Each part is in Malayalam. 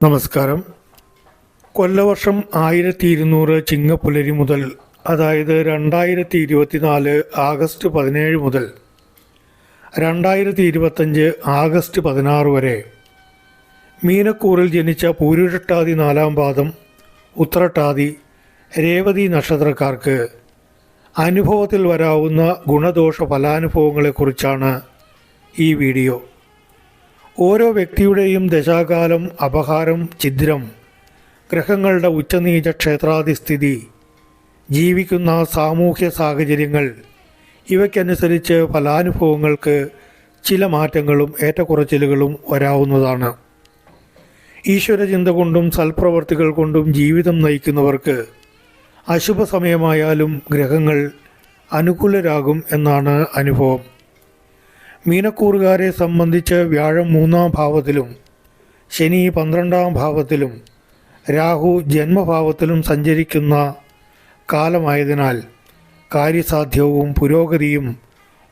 നമസ്കാരം. കൊല്ലവർഷം ആയിരത്തി ഇരുന്നൂറ് ചിങ്ങപ്പുലരി മുതൽ അതായത് രണ്ടായിരത്തി ഇരുപത്തിനാല് ആഗസ്റ്റ് പതിനേഴ് മുതൽ രണ്ടായിരത്തി ഇരുപത്തഞ്ച് ആഗസ്റ്റ് പതിനാറ് വരെ മീനക്കൂറിൽ ജനിച്ച പൂരുരട്ടാതി നാലാം പാദം ഉത്രട്ടാതി രേവതി നക്ഷത്രക്കാർക്ക് അനുഭവത്തിൽ വരാവുന്ന ഗുണദോഷ ഫലാനുഭവങ്ങളെക്കുറിച്ചാണ് ഈ വീഡിയോ. ഓരോ വ്യക്തിയുടെയും ദശാകാലം അപഹാരം ഛിദ്രം ഗ്രഹങ്ങളുടെ ഉച്ചനീച ക്ഷേത്രാധിസ്ഥിതി ജീവിക്കുന്ന സാമൂഹ്യ സാഹചര്യങ്ങൾ ഇവയ്ക്കനുസരിച്ച് ഫലാനുഭവങ്ങൾക്ക് ചില മാറ്റങ്ങളും ഏറ്റക്കുറച്ചിലുകളും വരാവുന്നതാണ്. ഈശ്വരചിന്ത കൊണ്ടും സൽപ്രവർത്തികൾ കൊണ്ടും ജീവിതം നയിക്കുന്നവർക്ക് അശുഭ സമയമായാലും ഗ്രഹങ്ങൾ അനുകൂലരാകും എന്നാണ് അനുഭവം. മീനക്കൂറുകാരെ സംബന്ധിച്ച് വ്യാഴം മൂന്നാം ഭാവത്തിലും ശനി പന്ത്രണ്ടാം ഭാവത്തിലും രാഹു ജന്മഭാവത്തിലും സഞ്ചരിക്കുന്ന കാലമായതിനാൽ കാര്യസാധ്യവും പുരോഗതിയും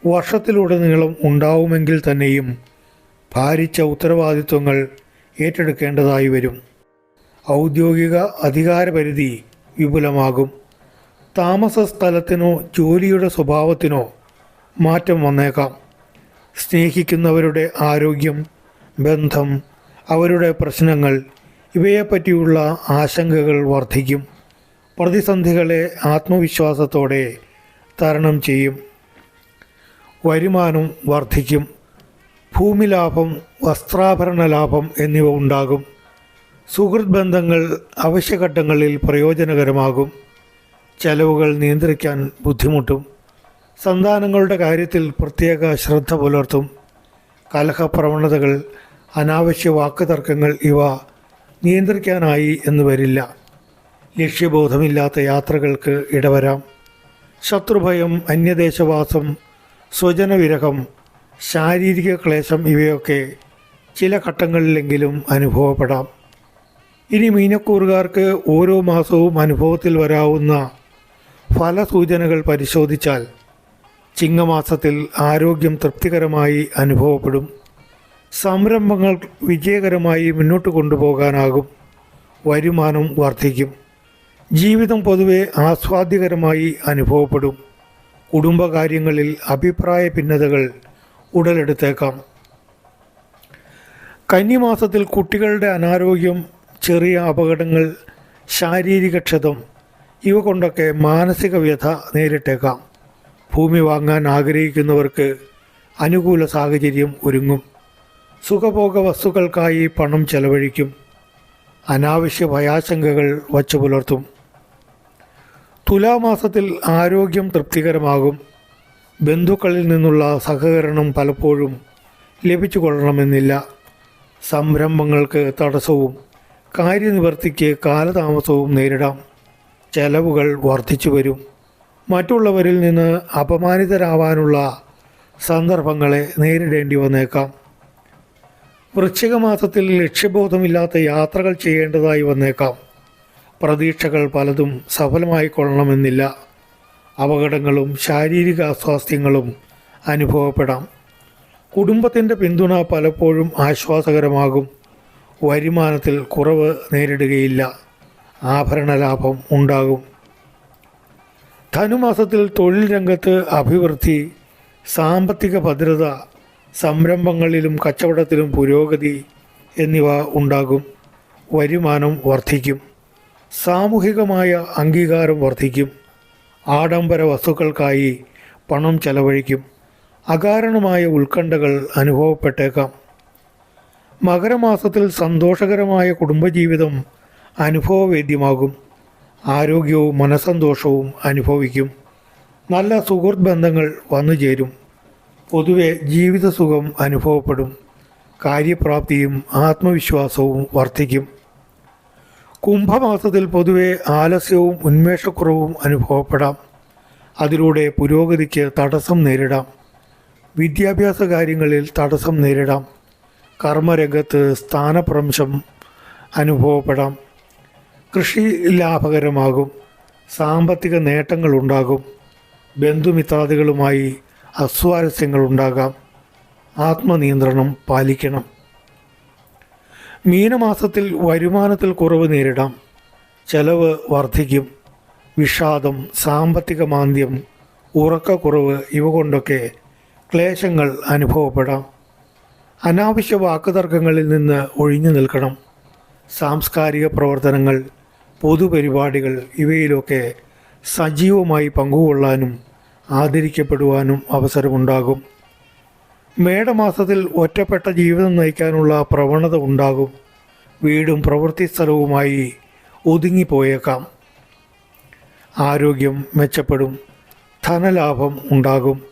വർഷത്തിലുടനീളം ഉണ്ടാവുമെങ്കിൽ തന്നെയും ഭാരിച്ച ഉത്തരവാദിത്വങ്ങൾ ഏറ്റെടുക്കേണ്ടതായി വരും. ഔദ്യോഗിക അധികാരപരിധി വിപുലമാകും. താമസ സ്ഥലത്തിനോ ജോലിയുടെ സ്വഭാവത്തിനോ മാറ്റം വന്നേക്കാം. സ്നേഹിക്കുന്നവരുടെ ആരോഗ്യം ബന്ധം അവരുടെ പ്രശ്നങ്ങൾ ഇവയെപ്പറ്റിയുള്ള ആശങ്കകൾ വർദ്ധിക്കും. പ്രതിസന്ധികളെ ആത്മവിശ്വാസത്തോടെ തരണം ചെയ്യും. വരുമാനം വർദ്ധിക്കും. ഭൂമി ലാഭം വസ്ത്രാഭരണ ലാഭം എന്നിവ ഉണ്ടാകും. സുഹൃത് ബന്ധങ്ങൾ അവശ്യഘട്ടങ്ങളിൽ പ്രയോജനകരമാകും. ചെലവുകൾ നിയന്ത്രിക്കാൻ ബുദ്ധിമുട്ടും. സന്താനങ്ങളുടെ കാര്യത്തിൽ പ്രത്യേക ശ്രദ്ധ പുലർത്തും. കലഹപ്രവണതകൾ അനാവശ്യ വാക്കുതർക്കങ്ങൾ ഇവ നിയന്ത്രിക്കാനായി എന്ന് വരില്ല. ലക്ഷ്യബോധമില്ലാത്ത യാത്രകൾക്ക് ഇടവരാം. ശത്രുഭയം അന്യദേശവാസം സ്വജനവിരഹം ശാരീരിക ക്ലേശം ഇവയൊക്കെ ചില ഘട്ടങ്ങളിലെങ്കിലും അനുഭവപ്പെടാം. ഇനി മീനക്കൂറുകാർക്ക് ഓരോ മാസവും അനുഭവത്തിൽ വരാവുന്ന ഫലസൂചനകൾ പരിശോധിച്ചാൽ ചിങ്ങമാസത്തിൽ ആരോഗ്യം തൃപ്തികരമായി അനുഭവപ്പെടും. സംരംഭങ്ങൾ വിജയകരമായി മുന്നോട്ട് കൊണ്ടുപോകാനാകും. വരുമാനം വർദ്ധിക്കും. ജീവിതം പൊതുവെ ആസ്വാദ്യകരമായി അനുഭവപ്പെടും. കുടുംബകാര്യങ്ങളിൽ അഭിപ്രായ ഭിന്നതകൾ ഉടലെടുത്തേക്കാം. കന്നിമാസത്തിൽ കുട്ടികളുടെ അനാരോഗ്യം ചെറിയ അപകടങ്ങൾ ശാരീരിക ക്ഷതം ഇവ കൊണ്ടൊക്കെ മാനസിക വ്യഥ നേരിട്ടേക്കാം. ഭൂമി വാങ്ങാൻ ആഗ്രഹിക്കുന്നവർക്ക് അനുകൂല സാഹചര്യം ഒരുങ്ങും. സുഖഭോഗ വസ്തുക്കൾക്കായി പണം ചെലവഴിക്കും. അനാവശ്യ ഭയാശങ്കകൾ വച്ചു പുലർത്തും. തുലാമാസത്തിൽ ആരോഗ്യം തൃപ്തികരമാകും. ബന്ധുക്കളിൽ നിന്നുള്ള സഹകരണം പലപ്പോഴും ലഭിച്ചു കൊള്ളണമെന്നില്ല സംരംഭങ്ങൾക്ക് തടസ്സവും കാര്യനിവർത്തിക്ക് കാലതാമസവും നേരിടാം. ചെലവുകൾ വർദ്ധിച്ചു വരും മറ്റുള്ളവരിൽ നിന്ന് അപമാനിതരാവാനുള്ള സന്ദർഭങ്ങളെ നേരിടേണ്ടി വന്നേക്കാം. വൃശ്ചിക മാസത്തിൽ ലക്ഷ്യബോധമില്ലാത്ത യാത്രകൾ ചെയ്യേണ്ടതായി വന്നേക്കാം. പ്രതീക്ഷകൾ പലതും സഫലമായി കൊള്ളണമെന്നില്ല അപകടങ്ങളും ശാരീരിക അസ്വാസ്ഥ്യങ്ങളും അനുഭവപ്പെടാം. കുടുംബത്തിന്റെ പിന്തുണ പലപ്പോഴും ആശ്വാസകരമാകും. വരുമാനത്തിൽ കുറവ് നേരിടുകയില്ല. ആഭരണ ലാഭം ഉണ്ടാകും. ധനുമാസത്തിൽ തൊഴിൽ രംഗത്ത് അഭിവൃദ്ധി സാമ്പത്തിക ഭദ്രത സംരംഭങ്ങളിലും കച്ചവടത്തിലും പുരോഗതി എന്നിവ ഉണ്ടാകും. വരുമാനം വർദ്ധിക്കും. സാമൂഹികമായ അംഗീകാരം വർദ്ധിക്കും. ആഡംബര വസ്തുക്കൾക്കായി പണം ചെലവഴിക്കും. അകാരണമായ ഉത്കണ്ഠകൾ അനുഭവപ്പെട്ടേക്കാം. മകരമാസത്തിൽ സന്തോഷകരമായ കുടുംബജീവിതം അനുഭവവേദ്യമാകും. ആരോഗ്യവും മനസ്സന്തോഷവും അനുഭവിക്കും. നല്ല സുഹൃത്ത് ബന്ധങ്ങൾ വന്നു ചേരും. പൊതുവെ ജീവിതസുഖം അനുഭവപ്പെടും. കാര്യപ്രാപ്തിയും ആത്മവിശ്വാസവും വർദ്ധിക്കും. കുംഭമാസത്തിൽ പൊതുവെ ആലസ്യവും ഉന്മേഷക്കുറവും അനുഭവപ്പെടാം. അതിലൂടെ പുരോഗതിക്ക് തടസ്സം നേരിടാം. വിദ്യാഭ്യാസ കാര്യങ്ങളിൽ തടസ്സം നേരിടാം. കർമ്മരംഗത്ത് സ്ഥാനഭ്രംശം അനുഭവപ്പെടാം. കൃഷി ലാഭകരമാകും സാമ്പത്തിക നേട്ടങ്ങളുണ്ടാകും ബന്ധുമിത്രാദികളുമായി അസ്വാരസ്യങ്ങളുണ്ടാകാം ആത്മനിയന്ത്രണം പാലിക്കണം. മീനമാസത്തിൽ വരുമാനത്തിൽ കുറവ് നേരിടാം ചെലവ് വർദ്ധിക്കും വിഷാദം സാമ്പത്തിക മാന്ദ്യം ഉറക്കക്കുറവ് ഇവ കൊണ്ടൊക്കെ ക്ലേശങ്ങൾ അനുഭവപ്പെടാം. അനാവശ്യ വാക്കുതർക്കങ്ങളിൽ നിന്ന് ഒഴിഞ്ഞു നിൽക്കണം. സാംസ്കാരിക പ്രവർത്തനങ്ങൾ പൊതുപരിപാടികൾ ഇവയിലൊക്കെ സജീവമായി പങ്കുകൊള്ളാനും ആദരിക്കപ്പെടുവാനും അവസരമുണ്ടാകും. മേടമാസത്തിൽ ഒറ്റപ്പെട്ട ജീവിതം നയിക്കാനുള്ള പ്രവണത ഉണ്ടാകും. വീടും പ്രവൃത്തി സ്ഥലവുമായി ഒതുങ്ങിപ്പോയേക്കാം. ആരോഗ്യം മെച്ചപ്പെടും. ധനലാഭം ഉണ്ടാകും.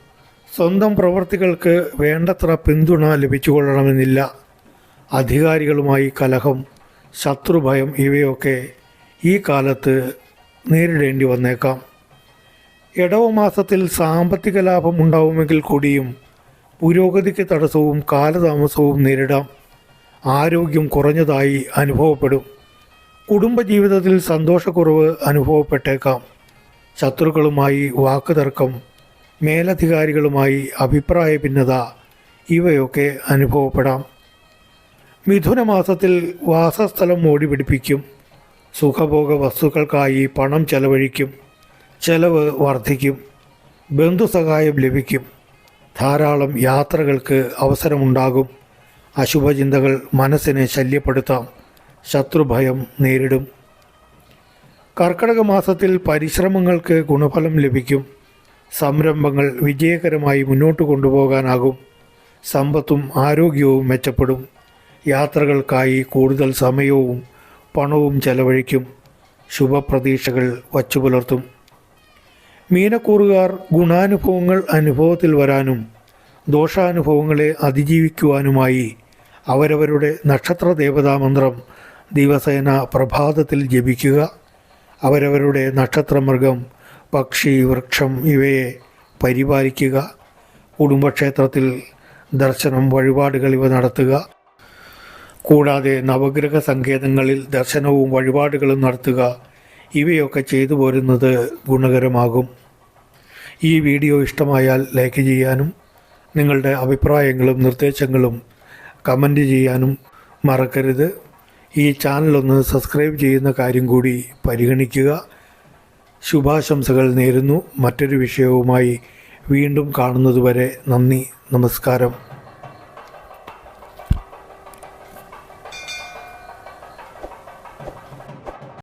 സ്വന്തം പ്രവർത്തികൾക്ക് വേണ്ടത്ര പിന്തുണ ലഭിച്ചുകൊള്ളണമെന്നില്ല. അധികാരികളുമായി കലഹം ശത്രുഭയം ഇവയൊക്കെ ഈ കാലത്ത് നേരിടേണ്ടി വന്നേക്കാം. ഇടവമാസത്തിൽ സാമ്പത്തിക ലാഭം ഉണ്ടാവുമെങ്കിൽ കൂടിയും പുരോഗതിക്ക് തടസ്സവും കാലതാമസവും നേരിടാം. ആരോഗ്യം കുറഞ്ഞതായി അനുഭവപ്പെടും. കുടുംബജീവിതത്തിൽ സന്തോഷക്കുറവ് അനുഭവപ്പെട്ടേക്കാം. ശത്രുക്കളുമായി വാക്കുതർക്കം മേലധികാരികളുമായി അഭിപ്രായ ഭിന്നത ഇവയൊക്കെ അനുഭവപ്പെടാം. മിഥുനമാസത്തിൽ വാസസ്ഥലം മോടി പിടിപ്പിക്കും സുഖഭോഗ വസ്തുക്കൾക്കായി പണം ചെലവഴിക്കും ചെലവ് വർദ്ധിക്കും ബന്ധുസഹായം ലഭിക്കും. ധാരാളം യാത്രകൾക്ക് അവസരമുണ്ടാകും. അശുഭചിന്തകൾ മനസ്സിനെ ശല്യപ്പെടുത്താം. ശത്രുഭയം നേരിടും. കർക്കടക മാസത്തിൽ പരിശ്രമങ്ങൾക്ക് ഗുണഫലം ലഭിക്കും. സംരംഭങ്ങൾ വിജയകരമായി മുന്നോട്ട് കൊണ്ടുപോകാനാകും. സമ്പത്തും ആരോഗ്യവും മെച്ചപ്പെടും. യാത്രകൾക്കായി കൂടുതൽ സമയവും പണവും ചെലവഴിക്കും. ശുഭപ്രതീക്ഷകൾ വച്ചു പുലർത്തും. മീനക്കൂറുകാർ ഗുണാനുഭവങ്ങൾ അനുഭവത്തിൽ വരാനും ദോഷാനുഭവങ്ങളെ അതിജീവിക്കുവാനുമായി അവരവരുടെ നക്ഷത്ര ദേവതാമന്ത്രം ദിവസേന പ്രഭാതത്തിൽ ജപിക്കുക. അവരവരുടെ നക്ഷത്രമൃഗം പക്ഷി വൃക്ഷം ഇവയെ പരിപാലിക്കുക. കുടുംബക്ഷേത്രത്തിൽ ദർശനം വഴിപാടുകൾ ഇവ നടത്തുക. കൂടാതെ നവഗ്രഹ സങ്കേതങ്ങളിൽ ദർശനവും വഴിപാടുകളും നടത്തുക ഇവയൊക്കെ ചെയ്തു പോരുന്നത് ഗുണകരമാകും. ഈ വീഡിയോ ഇഷ്ടമായാൽ ലൈക്ക് ചെയ്യാനും നിങ്ങളുടെ അഭിപ്രായങ്ങളും നിർദ്ദേശങ്ങളും കമന്റ് ചെയ്യാനും മറക്കരുത്. ഈ ചാനലൊന്ന് സബ്സ്ക്രൈബ് ചെയ്യുന്ന കാര്യം കൂടി പരിഗണിക്കുക. ശുഭാശംസകൾ നേരുന്നു. മറ്റൊരു വിഷയവുമായി വീണ്ടും കാണുന്നതുവരെ നന്ദി നമസ്കാരം.